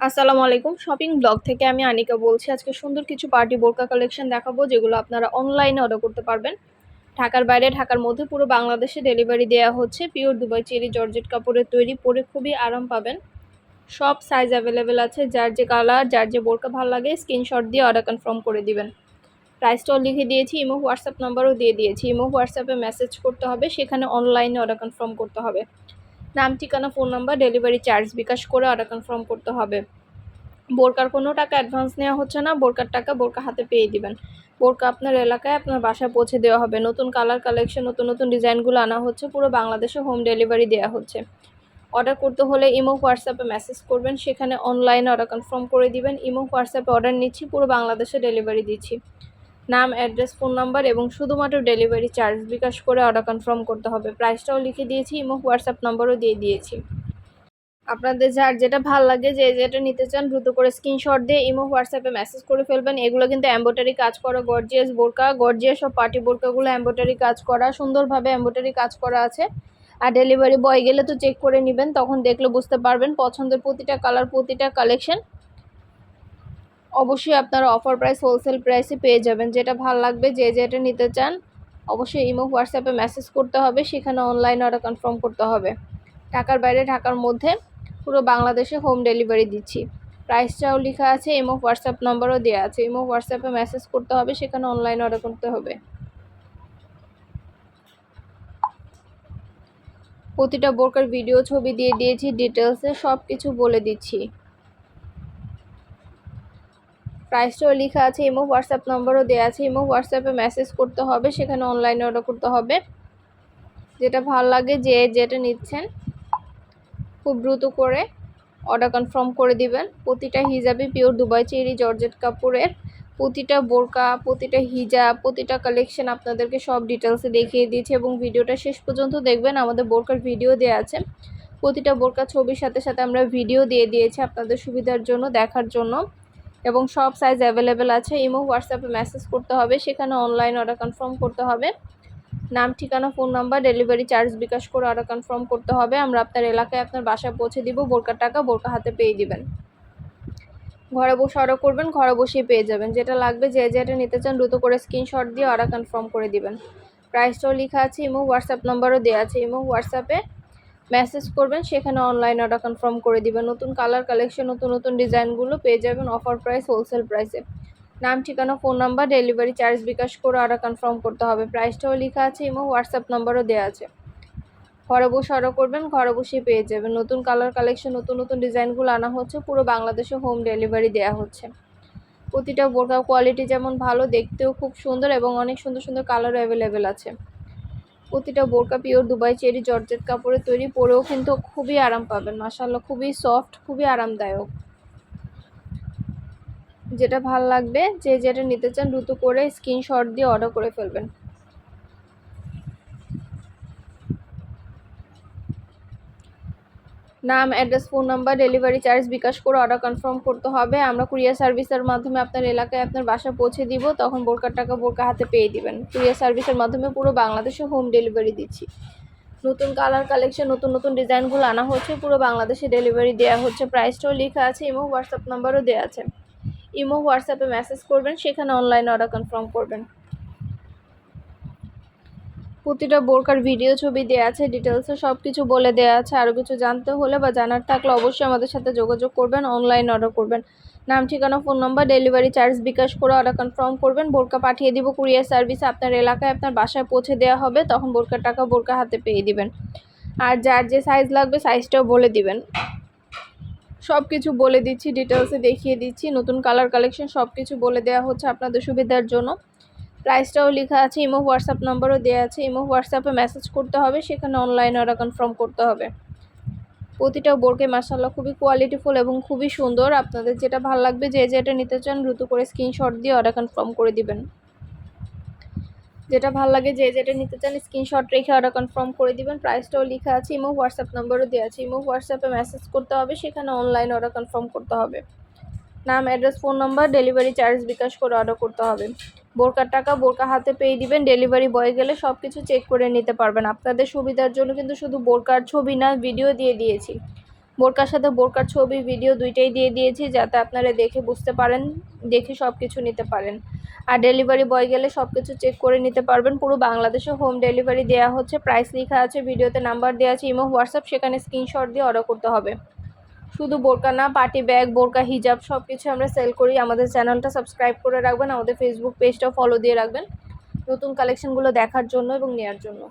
আসসালামু আলাইকুম। Shopping blog থেকে আমি আনিকা বলছি। আজকে সুন্দর কিছু পার্টি বোরকা কালেকশন দেখাবো, যেগুলো আপনারা অনলাইনে অর্ডার করতে পারবেন। ঢাকার বাইরে, ঢাকার মধ্যে পুরো বাংলাদেশে ডেলিভারি দেওয়া হচ্ছে। পিওর দুবাই চেরি জর্জেট কাপড়ের তৈরি, পরে খুবই আরাম পাবেন। সব সাইজ অ্যাভেলেবেল আছে। যার যে কালার যার যে বোরকা ভালো লাগে স্ক্রিনশট দিয়ে অর্ডার কনফার্ম করে দিবেন। প্রাইসটাও লিখে দিয়েছি ইমো হোয়াটসঅ্যাপ নাম্বারও দিয়ে দিয়েছি। ইমো হোয়াটসঅ্যাপে মেসেজ করতে হবে, সেখানে অনলাইনে অর্ডার কনফার্ম করতে হবে। নাম, ঠিকানা, phone number, delivery charge bKash করে অর্ডার কনফার্ম করতে হবে। বোরকার কোনো টাকা অ্যাডভান্স নেওয়া হচ্ছে না, বোরকার টাকা বোরকা হাতে পেয়ে দিবেন। বোরকা আপনার এলাকায়, আপনার বাসায় পৌঁছে দেওয়া হবে। নতুন কালার কালেকশন নতুন নতুন ডিজাইনগুলো আনা হচ্ছে, পুরো বাংলাদেশে হোম ডেলিভারি দেওয়া হচ্ছে। অর্ডার করতে হলে ইমো, হোয়াটসঅ্যাপে মেসেজ করবেন, সেখানে অনলাইনে অর্ডার কনফার্ম করে দিবেন। ইমো, হোয়াটসঅ্যাপে অর্ডার নিচ্ছি, পুরো বাংলাদেশে ডেলিভারি দিচ্ছি। নাম, অ্যাড্রেস, ফোন নাম্বার এবং শুধুমাত্র ডেলিভারি চার্জ বিকাশ করে অর্ডার কনফার্ম করতে হবে। প্রাইসটাও লিখে দিয়েছি, ইমো, হোয়াটসঅ্যাপ নাম্বারও দিয়ে দিয়েছি। আপনাদের যার যেটা ভালো লাগে, যে যেটা নিতে চান দ্রুত করে স্ক্রিনশট দিয়ে ইমো, হোয়াটসঅ্যাপে মেসেজ করে ফেলবেন। এগুলো কিন্তু এম্বোটারি কাজ করা গর্জিয়াস বোরকা গর্জিয়াস সব পার্টি বোরকাগুলো এম্বোটারি কাজ করা, সুন্দরভাবে এম্বোটারি কাজ করা আছে। আর ডেলিভারি বয় গেলে তো চেক করে নেবেন, তখন দেখলে বুঝতে পারবেন পছন্দের প্রতিটা কালার প্রতিটা কালেকশন অবশ্যই আপনারা অফার প্রাইস হোলসেল প্রাইসে পেয়ে যাবেন। যেটা ভালো লাগবে, যে যেটা নিতে চান, অবশ্যই ইমো হোয়াটসঅ্যাপে মেসেজ করতে হবে, সেখানে অনলাইন অর্ডার কনফার্ম করতে হবে। ঢাকার বাইরে, ঢাকার মধ্যে পুরো বাংলাদেশে হোম ডেলিভারি দিচ্ছি। প্রাইসটাও লেখা আছে, ইমো হোয়াটসঅ্যাপ নাম্বারও দেওয়া আছে। ইমো হোয়াটসঅ্যাপে মেসেজ করতে হবে, সেখানে অনলাইন অর্ডার করতে হবে। প্রতিটা বোরকার ভিডিও ছবি দিয়ে দিয়েছি ডিটেলসে সব কিছু বলে দিচ্ছি। প্রাইসটাও লেখা আছে, ইমো, হোয়াটসঅ্যাপ নম্বরও দেওয়া আছে, ইমো, হোয়াটসঅ্যাপে মেসেজ করতে হবে, সেখানে অনলাইনে অর্ডার করতে হবে। যেটা ভালো লাগে, যে যেটা নিচ্ছেন, খুব দ্রুত করে অর্ডার কনফার্ম করে দিবেন। প্রতিটা হিজাবে পিওর দুবাই চেরি, জর্জেট কাপড়ের প্রতিটা বোরকা, প্রতিটা হিজাব, প্রতিটা কালেকশন আপনাদেরকে সব ডিটেলসে দেখিয়ে দিয়েছি এবং ভিডিওটা শেষ পর্যন্ত দেখবেন। আমাদের বোরকার ভিডিও দেওয়া আছে। প্রতিটা বোরকা ছবির সাথে সাথে আমরা ভিডিও দিয়ে দিয়েছি আপনাদের সুবিধার জন্য, দেখার জন্য। এবং সব সাইজ অ্যাভেলেবেল আছে। ইমো হোয়াটসঅ্যাপে মেসেজ করতে হবে, সেখানে অনলাইন অর্ডার কনফার্ম করতে হবে। নাম, ঠিকানা phone number delivery charge bKash করে অর্ডার কনফার্ম করতে হবে। আমরা আপনার এলাকায় আপনার বাসায় পৌঁছে দিব বোরকার টাকা বোরকা হাতে পেয়ে দিবেন। ঘরে বসে অর্ডার করবেন, ঘরে বসেই পেয়ে যাবেন। যেটা লাগবে, যে যেটা নিতে চান দ্রুত করে স্ক্রিনশট দিয়ে অর্ডার কনফার্ম করে দিবেন। প্রাইসটাও লেখা আছে, ইমো হোয়াটসঅ্যাপ নাম্বারও দেওয়া আছে। ইমো হোয়াটসঅ্যাপে মেসেজ করবেন, সেখানে অনলাইন অর্ডার কনফার্ম করে দিবেন। নতুন কালার কালেকশন নতুন নতুন ডিজাইনগুলো পেয়ে যাবেন অফার প্রাইস হোলসেল প্রাইসে নাম, ঠিকানা phone number delivery charge bKash করে অর্ডার কনফার্ম করতে হবে। প্রাইসটাও লেখা আছে, এবং হোয়াটসঅ্যাপ নাম্বারও দেওয়া আছে। ঘরে বসে অর্ডার করবেন, ঘরে বসেই পেয়ে যাবেন। নতুন কালার কালেকশন নতুন নতুন ডিজাইনগুলো আনা হচ্ছে, পুরো বাংলাদেশে হোম ডেলিভারি দেওয়া হচ্ছে। প্রতিটা বোরকা কোয়ালিটি যেমন ভালো, দেখতেও খুব সুন্দর, এবং অনেক সুন্দর সুন্দর কালারও অ্যাভেলেবেল আছে। প্রতিটা বোরকা পিওর দুবাই চেরি জর্জেট কাপড়ে তৈরি, পরেও কিন্তু খুবই আরাম পাবেন মাসাল্লাহ খুবই সফট খুবই আরামদায়ক। যেটা ভালো লাগবে, যে যেটা নিতে চান, দ্রুত করে স্ক্রিনশট দিয়ে অর্ডার করে ফেলবেন। নাম address phone number delivery charge bKash করে অর্ডার কনফার্ম করতে হবে। আমরা কুরিয়ার সার্ভিসের মাধ্যমে আপনার এলাকায় আপনার বাসা পৌঁছে দিব, তখন বোরকার টাকা বোরকা হাতে পেয়ে দিবেন। কুরিয়ার সার্ভিসের মাধ্যমে পুরো বাংলাদেশে হোম ডেলিভারি দিচ্ছি। নতুন কালার কালেকশন নতুন নতুন ডিজাইনগুলো আনা হচ্ছে। পুরো বাংলাদেশে ডেলিভারি দেওয়া হচ্ছে। প্রাইসটাও লেখা আছে ইমো হোয়াটসঅ্যাপ নাম্বারও দেওয়া আছে। ইমো হোয়াটসঅ্যাপে মেসেজ করবেন, সেখানে অনলাইনে অর্ডার কনফার্ম করবেন। প্রতিটা বোরকার ভিডিও ছবি দেওয়া আছে ডিটেলসে সব কিছু বলে দেওয়া আছে। আরও কিছু জানতে হলে বা জানার থাকলে অবশ্যই আমাদের সাথে যোগাযোগ করবেন অনলাইন অর্ডার করবেন। নাম, ঠিকানা phone number delivery charge bKash করে অর্ডার কনফার্ম করবেন। বোরকা পাঠিয়ে দিব কুরিয়ার সার্ভিস আপনার এলাকায় আপনার বাসায় পৌঁছে দেওয়া হবে, তখন বোরকার টাকা বোরকা হাতে পেয়ে দিবেন। আর যার যে সাইজ লাগবে সাইজটাও বলে দিবেন। সব কিছু বলে দিচ্ছি ডিটেলসে দেখিয়ে দিচ্ছি। নতুন কালার কালেকশন সব কিছু বলে দেওয়া হচ্ছে আপনাদের সুবিধার জন্য। প্রাইসটাও লেখা আছে, ইমো হোয়াটসঅ্যাপ নাম্বারও দেওয়া আছে, ইমো হোয়াটসঅ্যাপে মেসেজ করতে হবে, সেখানে অনলাইনে অর্ডার কনফার্ম করতে হবে। প্রতিটা বোরকে মাসাল্লাহ খুবই কোয়ালিটিফুল এবং খুবই সুন্দর। আপনাদের যেটা ভালো লাগবে, যে যেটা নিতে চান, দ্রুত করে স্ক্রিনশট দিয়ে অর্ডার কনফার্ম করে দিবেন। যেটা ভালো লাগে, যে যেটা নিতে চান স্ক্রিনশট রেখে অর্ডার কনফার্ম করে দিবেন। প্রাইসটাও লেখা আছে, ইমো হোয়াটসঅ্যাপ নাম্বারও দেওয়া আছে, ইমো হোয়াটসঅ্যাপে মেসেজ করতে হবে, সেখানে অনলাইন অর্ডার কনফার্ম করতে হবে। নাম address phone number delivery charge bKash করে অর্ডার করতে হবে। বোরকার টাকা বোরকা হাতে পেয়ে দিবেন ডেলিভারি বয় গেলে সব কিছু চেক করে নিতে পারবেন। আপনাদের সুবিধার জন্য কিন্তু শুধু বোরকার ছবি না ভিডিও দিয়ে দিয়েছি। বোরকার সাথে বোরকার ছবি ভিডিও দুইটাই দিয়ে দিয়েছি যাতে আপনারা দেখে বুঝতে পারেন, দেখে সব কিছু নিতে পারেন। আর ডেলিভারি বয় গেলে সব কিছু চেক করে নিতে পারবেন। পুরো বাংলাদেশে হোম ডেলিভারি দেওয়া হচ্ছে প্রাইস লেখা আছে ভিডিওতে নাম্বার দেওয়া আছে ইমো হোয়াটসঅ্যাপ সেখানে স্ক্রিনশট দিয়ে অর্ডার করতে হবে। শুধু বোরকা না, পার্টি ব্যাগ, বোরকা, হিজাব সব কিছু আমরা সেল করি। আমাদের চ্যানেলটা সাবস্ক্রাইব করে রাখবেন, আমাদের ফেসবুক পেজটাও ফলো দিয়ে রাখবেন। নতুন কালেকশনগুলো দেখার জন্য এবং নেওয়ার জন্য।